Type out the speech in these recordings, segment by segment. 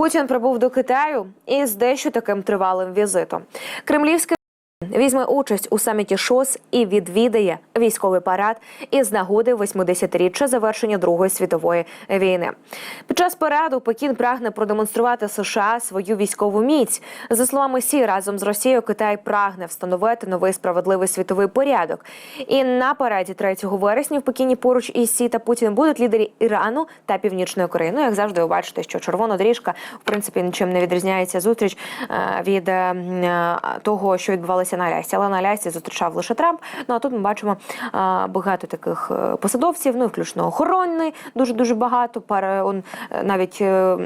Путін прибув до Китаю із дещо таким тривалим візитом. Кремлівський візьме участь у саміті ШОС і відвідає військовий парад із нагоди 80-річчя завершення Другої світової війни. Під час параду Пекін прагне продемонструвати США свою військову міць. За словами Сі, разом з Росією Китай прагне встановити новий справедливий світовий порядок. І на параді 3 вересня в Пекіні поруч із Сі та Путін будуть лідери Ірану та Північної Кореї. Ну, як завжди, ви бачите, що червона доріжка в принципі нічим не відрізняється зустріч е, від е, того, що відбувалося на Алясці. Але на Алясці зустрічав лише Трамп. Ну а тут ми бачимо е, багато таких е, посадовців, ну і включно охоронний, дуже дуже багато. Пара он е, навіть е,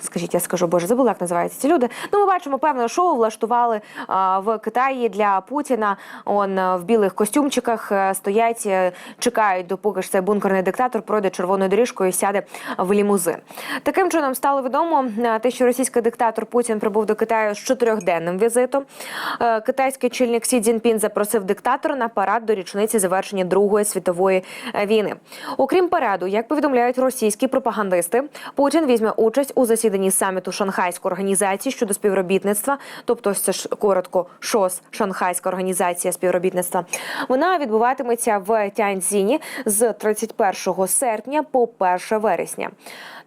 скажіть, я скажу, боже, забула, як називаються ці люди. Ну, ми бачимо певне шоу влаштували е, в Китаї для Путіна. Он е, в білих костюмчиках е, стоять, е, чекають, допоки ж цей бункерний диктатор пройде червоною доріжкою і сяде в лімузин. Таким чином стало відомо е, те, що російський диктатор Путін прибув до Китаю з чотирьохденним візитом. Е, Китайський очільник Сі Цзіньпін запросив диктатора на парад до річниці завершення Другої світової е, війни. Окрім параду, як повідомляють російські пропагандисти, Путін візьме участь у засіданні саміту Шанхайської організації щодо співробітництва, тобто це ж коротко ШОС Шанхайська організація співробітництва. Вона відбуватиметься в Тяньцзіні з 31 серпня по 1 вересня.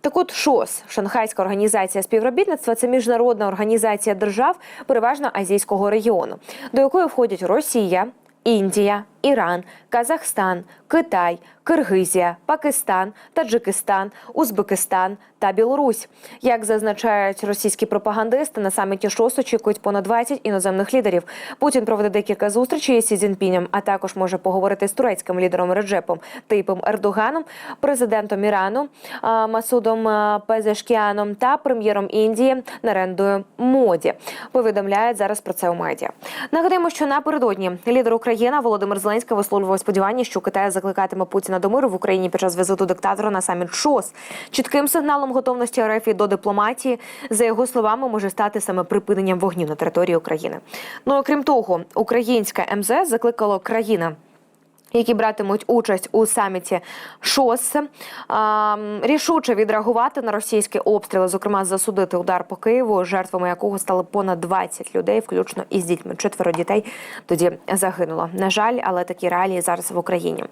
Так от ШОС Шанхайська організація співробітництва це міжнародна організація держав, переважно азійського регіону, до якої входять Росія, Індія, Іран, Казахстан, Китай, Киргизія, Пакистан, Таджикистан, Узбекистан та Білорусь. Як зазначають російські пропагандисти, на саміті ШОС очікують понад 20 іноземних лідерів. Путін проведе декілька зустрічей із Сі Цзіньпінем, а також може поговорити з турецьким лідером Реджепом Тейпом Ердоганом, президентом Ірану Масудом Пезешкіаном та прем'єром Індії Нарендою Моді. Повідомляють зараз про це у медіа. Нагадаємо, що напередодні лідер України Володимир Зеленський висловлював сподівання, що Китай закликатиме Путіна до миру в Україні під час візиту диктатора на саміт ШОС. Чітким сигналом готовності РФ до дипломатії, за його словами, може стати саме припиненням вогню на території України. Ну окрім того, українська МЗС закликала країна які братимуть участь у саміті ШОС, рішуче відреагувати на російські обстріли, зокрема засудити удар по Києву, жертвами якого стали понад 20 людей, включно із дітьми. Четверо дітей тоді загинуло. На жаль, але такі реалії зараз в Україні.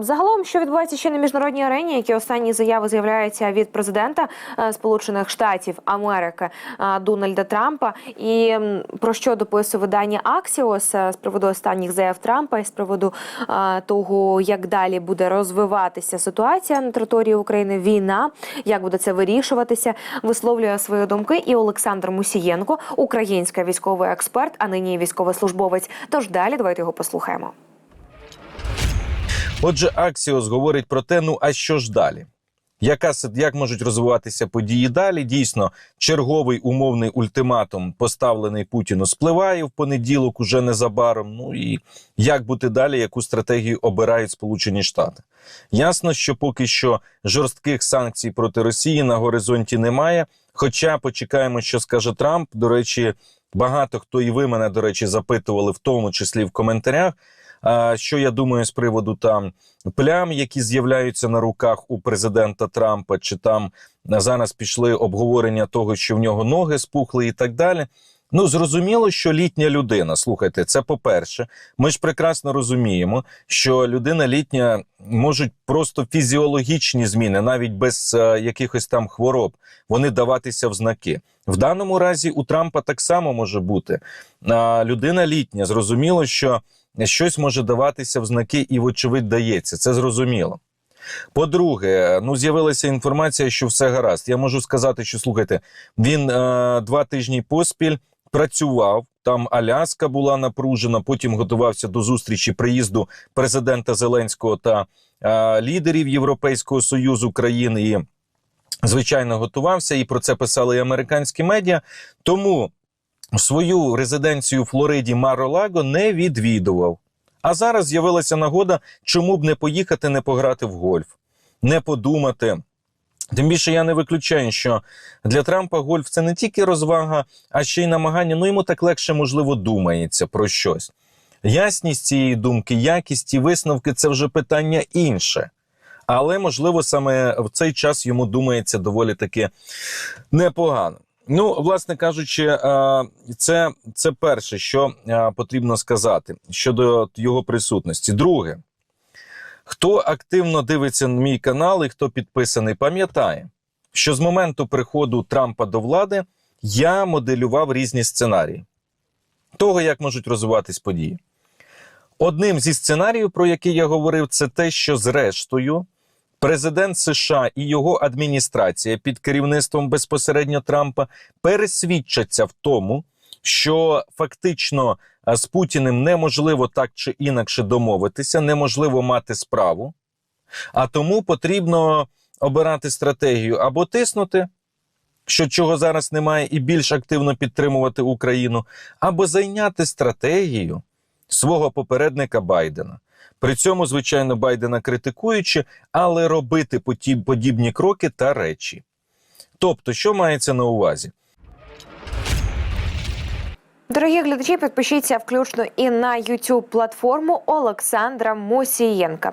Загалом, що відбувається ще на міжнародній арені, які останні заяви з'являються від президента е, Сполучених Штатів Америки е, Дональда Трампа, і про що дописує видання Аксіос е, з приводу останніх заяв Трампа і з приводу е, того, як далі буде розвиватися ситуація на території України, війна, як буде це вирішуватися, висловлює свої думки і Олександр Мусієнко, український військовий експерт, а нині військовослужбовець. Тож далі давайте його послухаємо. Отже, Аксіос говорить про те, ну а що ж далі? Яка як можуть розвиватися події далі? Дійсно, черговий умовний ультиматум, поставлений Путіну, спливає в понеділок уже незабаром. Ну і як бути далі, яку стратегію обирають Сполучені Штати? Ясно, що поки що жорстких санкцій проти Росії на горизонті немає. Хоча почекаємо, що скаже Трамп. До речі, багато хто і ви мене, до речі, запитували, в тому числі в коментарях. Що я думаю з приводу там плям, які з'являються на руках у президента Трампа, чи там зараз пішли обговорення того, що в нього ноги спухли і так далі. Ну, зрозуміло, що літня людина, слухайте, це по-перше, ми ж прекрасно розуміємо, що людина літня можуть просто фізіологічні зміни, навіть без е, якихось там хвороб, вони даватися в знаки. В даному разі у Трампа так само може бути. А, людина літня, зрозуміло, що щось може даватися в знаки і, вочевидь, дається. Це зрозуміло. По-друге, ну з'явилася інформація, що все гаразд. Я можу сказати, що слухайте, він е, два тижні поспіль працював. Там Аляска була напружена. Потім готувався до зустрічі приїзду президента Зеленського та е, лідерів Європейського союзу країн. І звичайно готувався. І про це писали і американські медіа. Тому свою резиденцію у Флориді Маро-Лаго не відвідував. А зараз з'явилася нагода, чому б не поїхати, не пограти в гольф, не подумати. Тим більше я не виключаю, що для Трампа гольф це не тільки розвага, а ще й намагання. Ну йому так легше, можливо, думається про щось. Ясність цієї думки, якість і висновки це вже питання інше. Але можливо саме в цей час йому думається доволі таки непогано. Ну, власне кажучи, е, це, це перше, що е, потрібно сказати щодо його присутності. Друге, хто активно дивиться на мій канал і хто підписаний, пам'ятає, що з моменту приходу Трампа до влади я моделював різні сценарії того, як можуть розвиватись події. Одним зі сценаріїв, про який я говорив, це те, що зрештою президент США і його адміністрація під керівництвом безпосередньо Трампа пересвідчаться в тому, що фактично з Путіним неможливо так чи інакше домовитися, неможливо мати справу, а тому потрібно обирати стратегію або тиснути, що чого зараз немає, і більш активно підтримувати Україну, або зайняти стратегію свого попередника Байдена. При цьому, звичайно, Байдена критикуючи, але робити подібні кроки та речі. Тобто, що мається на увазі? Дорогі глядачі, підпишіться включно і на youtube платформу Олександра Мосієнка.